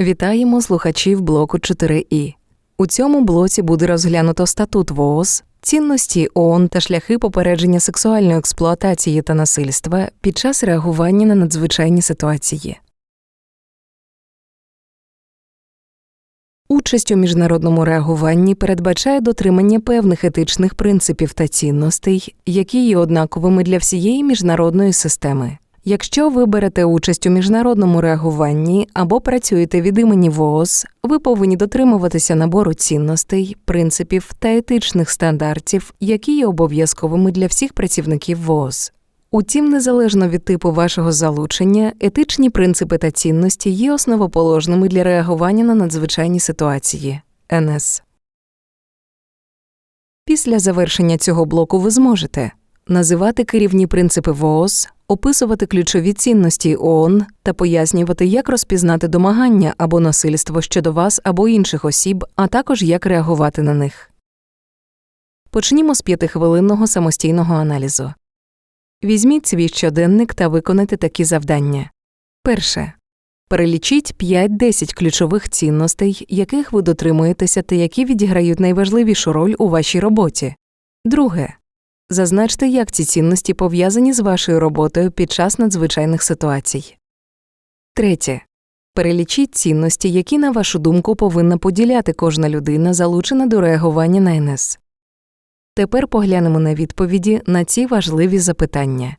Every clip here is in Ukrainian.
Вітаємо слухачів блоку 4І. У цьому блоці буде розглянуто статут ВООЗ, цінності ООН та шляхи попередження сексуальної експлуатації та насильства під час реагування на надзвичайні ситуації. Участь у міжнародному реагуванні передбачає дотримання певних етичних принципів та цінностей, які є однаковими для всієї міжнародної системи. Якщо ви берете участь у міжнародному реагуванні або працюєте від імені ВООЗ, ви повинні дотримуватися набору цінностей, принципів та етичних стандартів, які є обов'язковими для всіх працівників ВООЗ. Утім, незалежно від типу вашого залучення, етичні принципи та цінності є основоположними для реагування на надзвичайні ситуації НС. Після завершення цього блоку ви зможете називати керівні принципи ВООЗ, описувати ключові цінності ООН та пояснювати, як розпізнати домагання або насильство щодо вас або інших осіб, а також як реагувати на них. Почнімо з п'ятихвилинного самостійного аналізу. Візьміть свій щоденник та виконайте такі завдання. Перше. Перелічіть 5-10 ключових цінностей, яких ви дотримуєтеся та які відіграють найважливішу роль у вашій роботі. Друге. Зазначте, як ці цінності пов'язані з вашою роботою під час надзвичайних ситуацій. Третє. Перелічіть цінності, які, на вашу думку, повинна поділяти кожна людина, залучена до реагування на НС. Тепер поглянемо на відповіді на ці важливі запитання.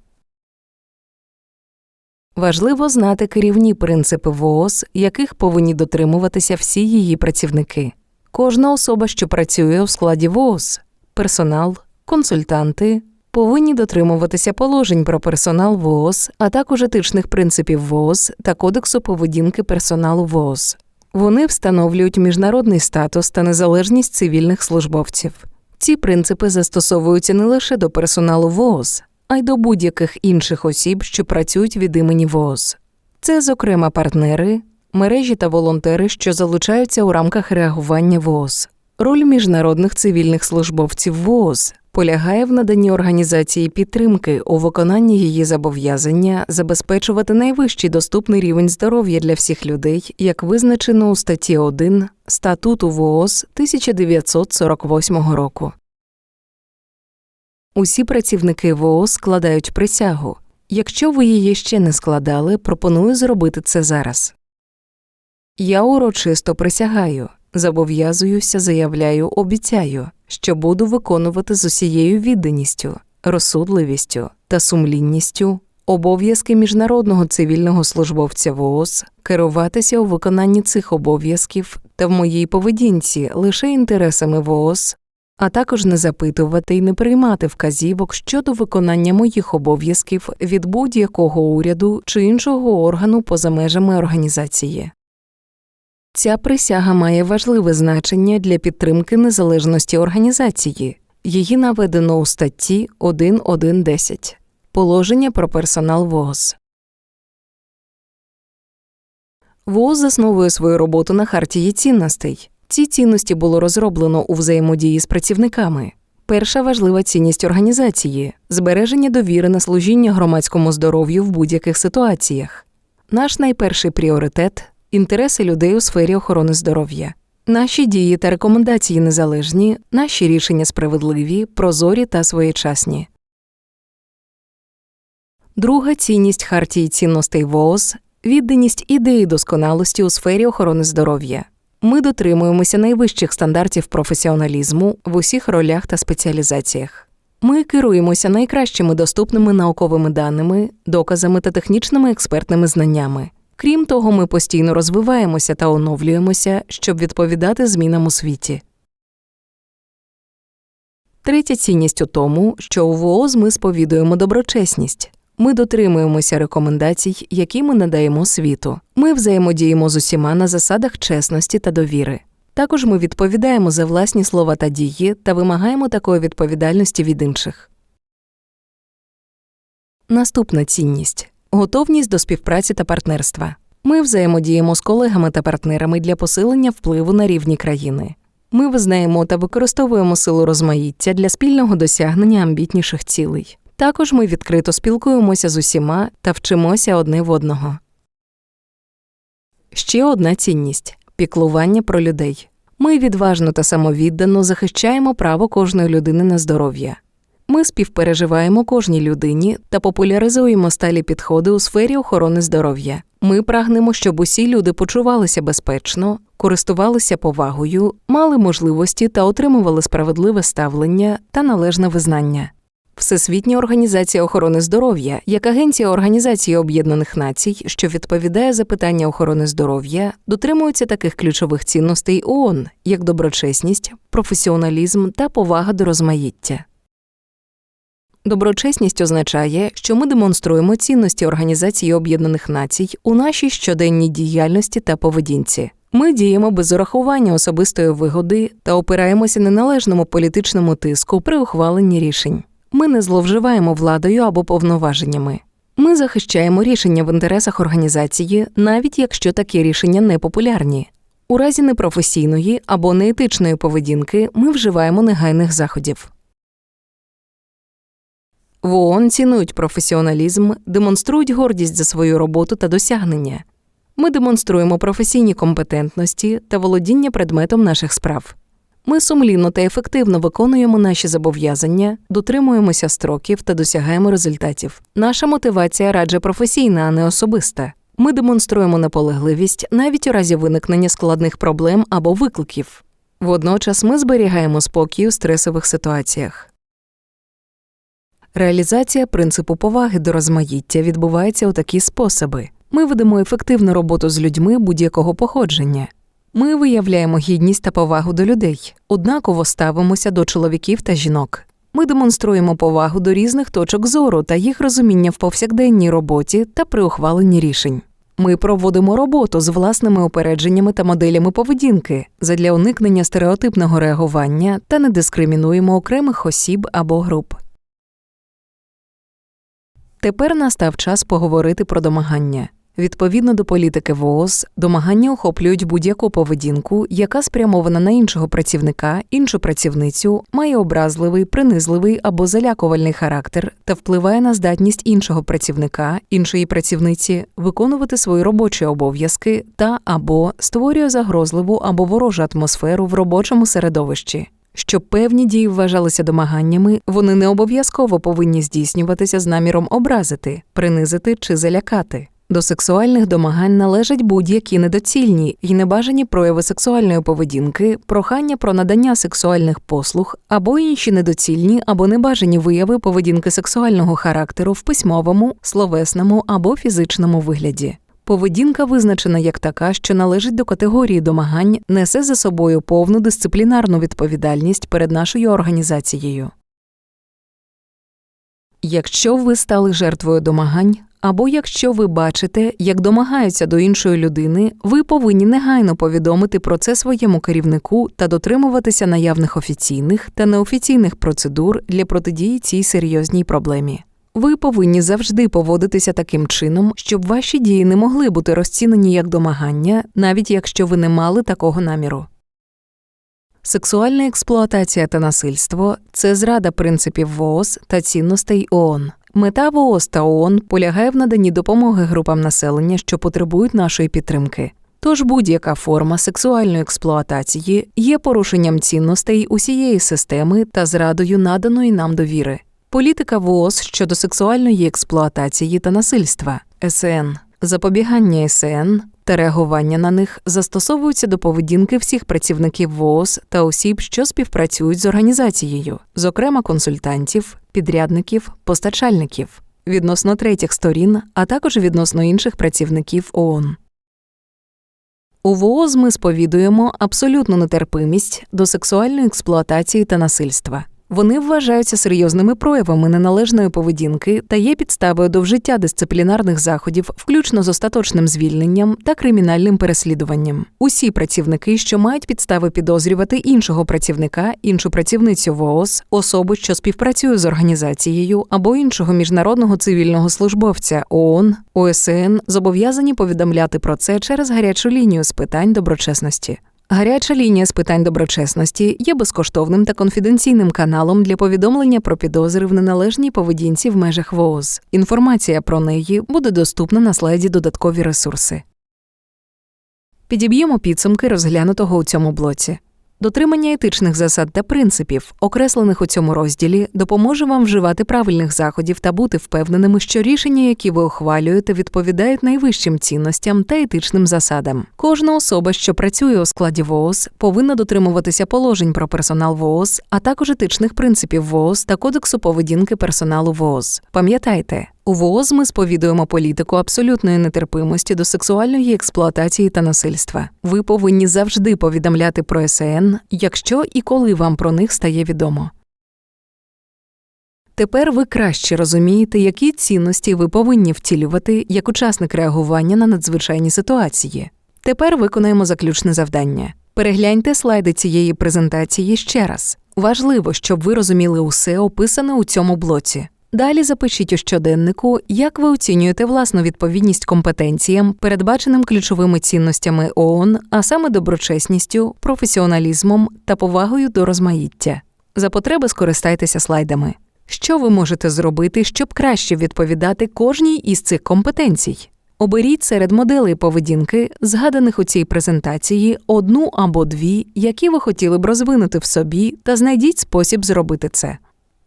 Важливо знати керівні принципи ВООЗ, яких повинні дотримуватися всі її працівники. Кожна особа, що працює у складі ВООЗ, персонал, консультанти, повинні дотримуватися положень про персонал ВООЗ, а також етичних принципів ВООЗ та кодексу поведінки персоналу ВООЗ. Вони встановлюють міжнародний статус та незалежність цивільних службовців. Ці принципи застосовуються не лише до персоналу ВООЗ, а й до будь-яких інших осіб, що працюють від імені ВООЗ. Це, зокрема, партнери, мережі та волонтери, що залучаються у рамках реагування ВООЗ. Роль міжнародних цивільних службовців ВООЗ полягає в наданні організації підтримки у виконанні її зобов'язання забезпечувати найвищий доступний рівень здоров'я для всіх людей, як визначено у статті 1 статуту ВООЗ 1948 року. Усі працівники ВООЗ складають присягу. Якщо ви її ще не складали, пропоную зробити це зараз. Я урочисто присягаю, зобов'язуюся, заявляю, обіцяю, що буду виконувати з усією відданістю, розсудливістю та сумлінністю обов'язки міжнародного цивільного службовця ВООЗ, керуватися у виконанні цих обов'язків та в моїй поведінці лише інтересами ВООЗ, а також не запитувати і не приймати вказівок щодо виконання моїх обов'язків від будь-якого уряду чи іншого органу поза межами організації. Ця присяга має важливе значення для підтримки незалежності організації. Її наведено у статті 1.1.10 Положення про персонал ВООЗ. ВООЗ засновує свою роботу на хартії цінностей. Ці цінності було розроблено у взаємодії з працівниками. Перша важлива цінність організації збереження довіри на служіння громадському здоров'ю в будь-яких ситуаціях. Наш найперший пріоритет інтереси людей у сфері охорони здоров'я. Наші дії та рекомендації незалежні, наші рішення справедливі, прозорі та своєчасні. Друга цінність хартії цінностей ВООЗ відданість ідеї досконалості у сфері охорони здоров'я. Ми дотримуємося найвищих стандартів професіоналізму в усіх ролях та спеціалізаціях. Ми керуємося найкращими доступними науковими даними, доказами та технічними експертними знаннями. Крім того, ми постійно розвиваємося та оновлюємося, щоб відповідати змінам у світі. Третя цінність у тому, що у ВООЗ ми сповідуємо доброчесність. Ми дотримуємося рекомендацій, які ми надаємо світу. Ми взаємодіємо з усіма на засадах чесності та довіри. Також ми відповідаємо за власні слова та дії та вимагаємо такої відповідальності від інших. Наступна цінність готовність до співпраці та партнерства. Ми взаємодіємо з колегами та партнерами для посилення впливу на рівні країни. Ми визнаємо та використовуємо силу розмаїття для спільного досягнення амбітніших цілей. Також ми відкрито спілкуємося з усіма та вчимося одне в одного. Ще одна цінність піклування про людей. Ми відважно та самовіддано захищаємо право кожної людини на здоров'я. Ми співпереживаємо кожній людині та популяризуємо сталі підходи у сфері охорони здоров'я. Ми прагнемо, щоб усі люди почувалися безпечно, користувалися повагою, мали можливості та отримували справедливе ставлення та належне визнання. Всесвітня організація охорони здоров'я як агенція Організації Об'єднаних Націй, що відповідає за питання охорони здоров'я, дотримується таких ключових цінностей ООН, як доброчесність, професіоналізм та повага до розмаїття. Доброчесність означає, що ми демонструємо цінності Організації Об'єднаних Націй у нашій щоденній діяльності та поведінці. Ми діємо без урахування особистої вигоди та опираємося неналежному політичному тиску при ухваленні рішень. Ми не зловживаємо владою або повноваженнями. Ми захищаємо рішення в інтересах організації, навіть якщо такі рішення непопулярні. У разі непрофесійної або неетичної поведінки ми вживаємо негайних заходів. В ООН цінують професіоналізм, демонструють гордість за свою роботу та досягнення. Ми демонструємо професійні компетентності та володіння предметом наших справ. Ми сумлінно та ефективно виконуємо наші зобов'язання, дотримуємося строків та досягаємо результатів. Наша мотивація радше професійна, а не особиста. Ми демонструємо наполегливість навіть у разі виникнення складних проблем або викликів. Водночас ми зберігаємо спокій у стресових ситуаціях. Реалізація принципу поваги до розмаїття відбувається у такі способи. Ми ведемо ефективну роботу з людьми будь-якого походження. Ми виявляємо гідність та повагу до людей, однаково ставимося до чоловіків та жінок. Ми демонструємо повагу до різних точок зору та їх розуміння в повсякденній роботі та при ухваленні рішень. Ми проводимо роботу з власними упередженнями та моделями поведінки задля уникнення стереотипного реагування та не дискримінуємо окремих осіб або груп. Тепер настав час поговорити про домагання. Відповідно до політики ВООЗ, домагання охоплюють будь-яку поведінку, яка спрямована на іншого працівника, іншу працівницю, має образливий, принизливий або залякувальний характер та впливає на здатність іншого працівника, іншої працівниці виконувати свої робочі обов'язки та або створює загрозливу або ворожу атмосферу в робочому середовищі. Щоб певні дії вважалися домаганнями, вони не обов'язково повинні здійснюватися з наміром образити, принизити чи залякати. До сексуальних домагань належать будь-які недоцільні і небажані прояви сексуальної поведінки, прохання про надання сексуальних послуг або інші недоцільні або небажані вияви поведінки сексуального характеру в письмовому, словесному або фізичному вигляді. Поведінка визначена як така, що належить до категорії домагань, несе за собою повну дисциплінарну відповідальність перед нашою організацією. Якщо ви стали жертвою домагань, або якщо ви бачите, як домагаються до іншої людини, ви повинні негайно повідомити про це своєму керівнику та дотримуватися наявних офіційних та неофіційних процедур для протидії цій серйозній проблемі. Ви повинні завжди поводитися таким чином, щоб ваші дії не могли бути розцінені як домагання, навіть якщо ви не мали такого наміру. Сексуальна експлуатація та насильство це зрада принципів ВООЗ та цінностей ООН. Мета ВООЗ та ООН полягає в наданні допомоги групам населення, що потребують нашої підтримки. Тож будь-яка форма сексуальної експлуатації є порушенням цінностей усієї системи та зрадою наданої нам довіри. Політика ВООЗ щодо сексуальної експлуатації та насильства СН, запобігання СН та реагування на них застосовуються до поведінки всіх працівників ВООЗ та осіб, що співпрацюють з організацією, зокрема консультантів, підрядників, постачальників, відносно третіх сторін, а також відносно інших працівників ООН. У ВООЗ ми сповідуємо абсолютну нетерпимість до сексуальної експлуатації та насильства. Вони вважаються серйозними проявами неналежної поведінки та є підставою до вжиття дисциплінарних заходів, включно з остаточним звільненням та кримінальним переслідуванням. Усі працівники, що мають підстави підозрювати іншого працівника, іншу працівницю ВООЗ, особу, що співпрацює з організацією або іншого міжнародного цивільного службовця ООН, ОСН, зобов'язані повідомляти про це через гарячу лінію з питань доброчесності. Гаряча лінія з питань доброчесності є безкоштовним та конфіденційним каналом для повідомлення про підозри в неналежній поведінці в межах ВООЗ. Інформація про неї буде доступна на слайді додаткові ресурси. Підіб'ємо підсумки розглянутого у цьому блоці. Дотримання етичних засад та принципів, окреслених у цьому розділі, допоможе вам вживати правильних заходів та бути впевненими, що рішення, які ви ухвалюєте, відповідають найвищим цінностям та етичним засадам. Кожна особа, що працює у складі ВООЗ, повинна дотримуватися положень про персонал ВООЗ, а також етичних принципів ВООЗ та кодексу поведінки персоналу ВООЗ. Пам'ятайте, у ВООЗ ми сповідуємо політику абсолютної нетерпимості до сексуальної експлуатації та насильства. Ви повинні завжди повідомляти про СН, якщо і коли вам про них стає відомо. Тепер ви краще розумієте, які цінності ви повинні втілювати як учасник реагування на надзвичайні ситуації. Тепер виконаємо заключне завдання. Перегляньте слайди цієї презентації ще раз. Важливо, щоб ви розуміли усе описане у цьому блоці. Далі запишіть у щоденнику, як ви оцінюєте власну відповідність компетенціям, передбаченим ключовими цінностями ООН, а саме доброчесністю, професіоналізмом та повагою до розмаїття. За потреби скористайтеся слайдами. Що ви можете зробити, щоб краще відповідати кожній із цих компетенцій? Оберіть серед моделей поведінки, згаданих у цій презентації, одну або дві, які ви хотіли б розвинути в собі, та знайдіть спосіб зробити це.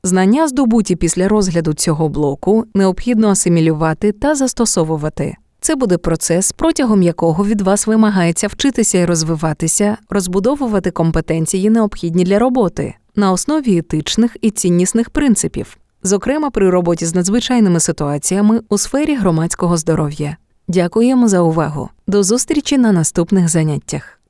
Знання, здобуті після розгляду цього блоку, необхідно асимілювати та застосовувати. Це буде процес, протягом якого від вас вимагається вчитися і розвиватися, розбудовувати компетенції, необхідні для роботи, на основі етичних і ціннісних принципів, зокрема при роботі з надзвичайними ситуаціями у сфері громадського здоров'я. Дякуємо за увагу. До зустрічі на наступних заняттях.